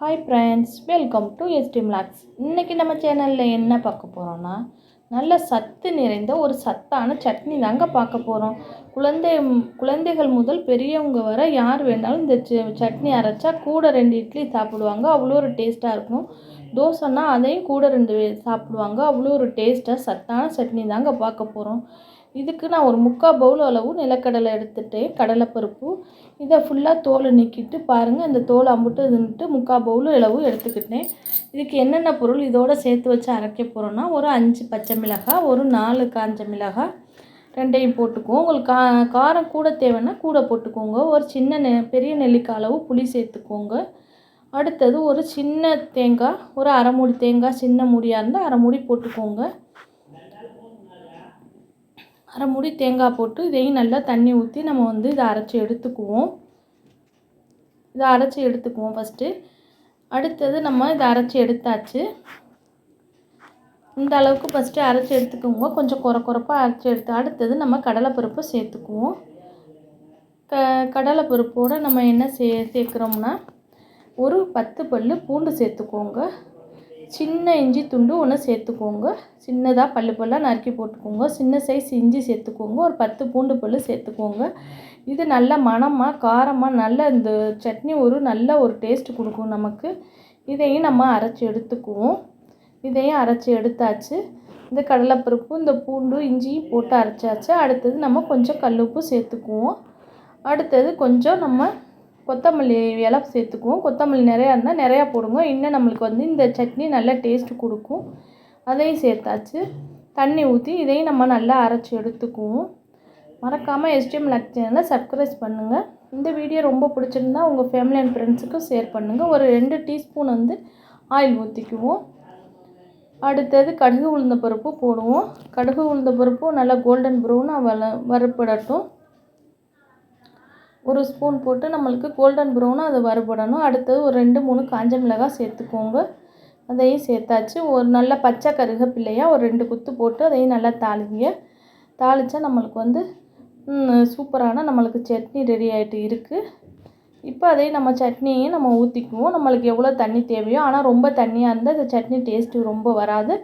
Hi friends welcome to SD மிளாக்ஸ் இன்றைக்கி நம்ம சேனலில் என்ன பார்க்க போகிறோன்னா நல்ல சத்து நிறைந்த ஒரு சத்தான சட்னி தாங்க பார்க்க போகிறோம் குழந்தை குழந்தைகள் முதல் பெரியவங்க வர யார் வேணாலும் இந்த சட்னி அரைச்சா கூட ரெண்டு இட்லி சாப்பிடுவாங்க அவ்வளோ ஒரு டேஸ்ட்டாக இருக்கும். தோசைன்னா அதையும் கூட ரெண்டு சாப்பிடுவாங்க அவ்வளோ ஒரு டேஸ்ட்டாக சத்தான சட்னி தாங்க பார்க்க போகிறோம் இதுக்கு நான் ஒரு முக்கால் பவுல் அளவு நிலக்கடலை எடுத்துட்டேன். கடலைப்பருப்பு. இதை ஃபுல்லாக தோலை நீக்கிட்டு பாருங்கள் இந்த தோலை அம்புட்டு இதுன்ட்டு முக்கால் பவுல் அளவு எடுத்துக்கிட்டேன். இதுக்கு என்னென்ன பொருள் இதோட சேர்த்து வச்சு அரைக்க போகிறோன்னா ஒரு அஞ்சு பச்சை மிளகாய் ஒரு நாலு காஞ்ச மிளகாய் ரெண்டையும் போட்டுக்குவோம். உங்களுக்கு கா காரம் கூட தேவைன்னா கூட போட்டுக்கோங்க. ஒரு சின்ன நெ பெரிய நெல்லிக்காய் அளவு புளி சேர்த்துக்கோங்க. அடுத்தது ஒரு சின்ன தேங்காய் ஒரு அரை மூடி தேங்காய் சின்ன மூடியாக இருந்தால் அரை மூடி போட்டுக்கோங்க. அரை மூடி தேங்காய் போட்டு இதையும் நல்லா தண்ணி ஊற்றி நம்ம வந்து இதை அரைச்சி எடுத்துக்குவோம். இதை அரைச்சி எடுத்துக்குவோம் ஃபஸ்ட்டு அடுத்தது நம்ம இதை அரைச்சி எடுத்தாச்சு. இந்த அளவுக்கு ஃபஸ்ட்டு அரைச்சி எடுத்துக்கோங்க. கொஞ்சம் குறை குறைப்பாக அரைச்சி எடுத்து அடுத்தது நம்ம கடலைப்பருப்பு சேர்த்துக்குவோம். க கடலைப்பருப்போடு நம்ம என்ன சே சேர்க்குறோம்னா ஒரு பத்து பல்லு பூண்டு சேர்த்துக்கோங்க. சின்ன இஞ்சி துண்டு ஒன்று சேர்த்துக்கோங்க. சின்னதாக பல்லு பல்லாக நறுக்கி போட்டுக்கோங்க. சின்ன சைஸ் இஞ்சி சேர்த்துக்கோங்க. ஒரு பத்து பூண்டு பல்லு சேர்த்துக்கோங்க. இது நல்ல மணமாக காரமாக நல்ல இந்த சட்னி ஒரு நல்ல ஒரு டேஸ்ட் கொடுக்கும் நமக்கு. இதையும் நம்ம அரைச்சி எடுத்துக்குவோம். இதையும் அரைச்சி எடுத்தாச்சு. இந்த கடலைப்பருப்பு இந்த பூண்டு இஞ்சியும் போட்டு அரைச்சாச்சு. அடுத்தது நம்ம கொஞ்சம் கல்லுப்பு சேர்த்துக்குவோம். அடுத்தது கொஞ்சம் நம்ம கொத்தமல்லி இலை சேர்த்துக்குவோம். கொத்தமல்லி நிறையா இருந்தால் நிறையா போடுங்க. இன்னும் நம்மளுக்கு வந்து இந்த சட்னி நல்ல டேஸ்ட் கொடுக்கும். அதையும் சேர்த்தாச்சு. தண்ணி ஊற்றி இதையும் நம்ம நல்லா அரைச்சி எடுத்துக்குவோம். மறக்காமல் எஸ்டிஎம் லக் சேனலை சப்ஸ்கிரைப் பண்ணுங்கள் இந்த வீடியோ ரொம்ப பிடிச்சிருந்தா உங்கள் ஃபேமிலி அண்ட் ஃப்ரெண்ட்ஸுக்கும் ஷேர் பண்ணுங்கள் ஒரு ரெண்டு டீஸ்பூன் வந்து ஆயில் ஊற்றிக்குவோம் அடுத்தது கடுகு உளுந்த பருப்பு போடுவோம். கடுகு உளுந்த பருப்பும் நல்லா கோல்டன் ப்ரௌனாக வள வறுப்படட்டும். ஒரு ஸ்பூன் போட்டு நம்மளுக்கு கோல்டன் ப்ரௌனாக அது வறுபடணும். அடுத்தது ஒரு ரெண்டு மூணு காஞ்ச மிளகாய் சேர்த்துக்கோங்க. அதையும் சேர்த்தாச்சு. ஒரு நல்ல பச்சை கருகப்பிள்ளையாக ஒரு ரெண்டு குத்து போட்டு அதையும் நல்லா தாளிங்க. தாளித்தா நம்மளுக்கு வந்து சூப்பரான நம்மளுக்கு சட்னி ரெடி ஆகிட்டு இருக்குது இப்போ அதையும் நம்ம சட்னியையும் நம்ம ஊற்றிக்குவோம் நம்மளுக்கு எவ்வளோ தண்ணி தேவையோ ஆனால் ரொம்ப தண்ணியாக இருந்தால் இந்த சட்னி டேஸ்ட்டு ரொம்ப வராது.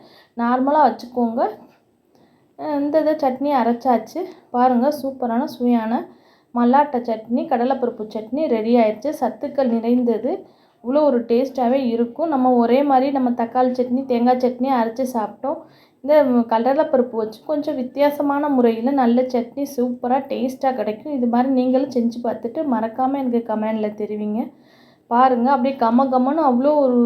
நார்மலாக வச்சுக்கோங்க. இந்த இதை சட்னி அரைச்சாச்சு. பாருங்கள் சூப்பரான சுவையான மல்லாட்டை சட்னி கடலைப்பருப்பு சட்னி ரெடி ஆயிடுச்சு சத்துக்கள் நிறைந்தது. இவ்வளோ ஒரு டேஸ்ட்டாகவே இருக்கும். நம்ம ஒரே மாதிரி நம்ம தக்காளி சட்னி தேங்காய் சட்னி அரைச்சி சாப்பிட்டோம். இந்த கடலைப்பருப்பு வச்சு கொஞ்சம் வித்தியாசமான முறையில் நல்ல சட்னி சூப்பராக டேஸ்ட்டாக கிடைக்கும். இது மாதிரி நீங்களும் செஞ்சு பார்த்துட்டு மறக்காமல் எனக்கு கமெண்டில் தெரிவிங்க. பாருங்கள் அப்படியே கம கமன்னு அவ்வளோ ஒரு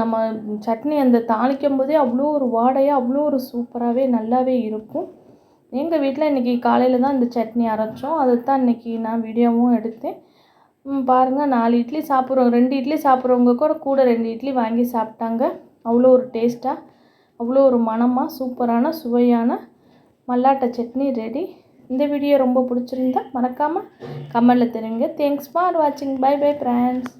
நம்ம சட்னி அந்த தாளிக்கும் போதே அவ்வளோ ஒரு வாடையாக அவ்வளோ ஒரு சூப்பராகவே நல்லாவே இருக்கும். எங்கள் வீட்டில் இன்றைக்கி காலையில் தான் இந்த சட்னி அரைச்சோம். அதை தான் இன்றைக்கி நான் வீடியோவும் எடுத்தேன். பாருங்கள் நாலு இட்லி சாப்பிட்றோம். ரெண்டு இட்லி சாப்பிட்றவங்க கூட கூட ரெண்டு இட்லி வாங்கி சாப்பிட்டாங்க. அவ்வளோ ஒரு டேஸ்ட்டாக அவ்வளோ ஒரு மணமாக சூப்பரான சுவையான மல்லாட்டை சட்னி ரெடி. இந்த வீடியோ ரொம்ப பிடிச்சிருந்தா மறக்காமல் கமெண்டில் தெரிவிங்க தேங்க்ஸ் ஃபார் வாட்சிங் பை பை ஃப்ரெண்ட்ஸ்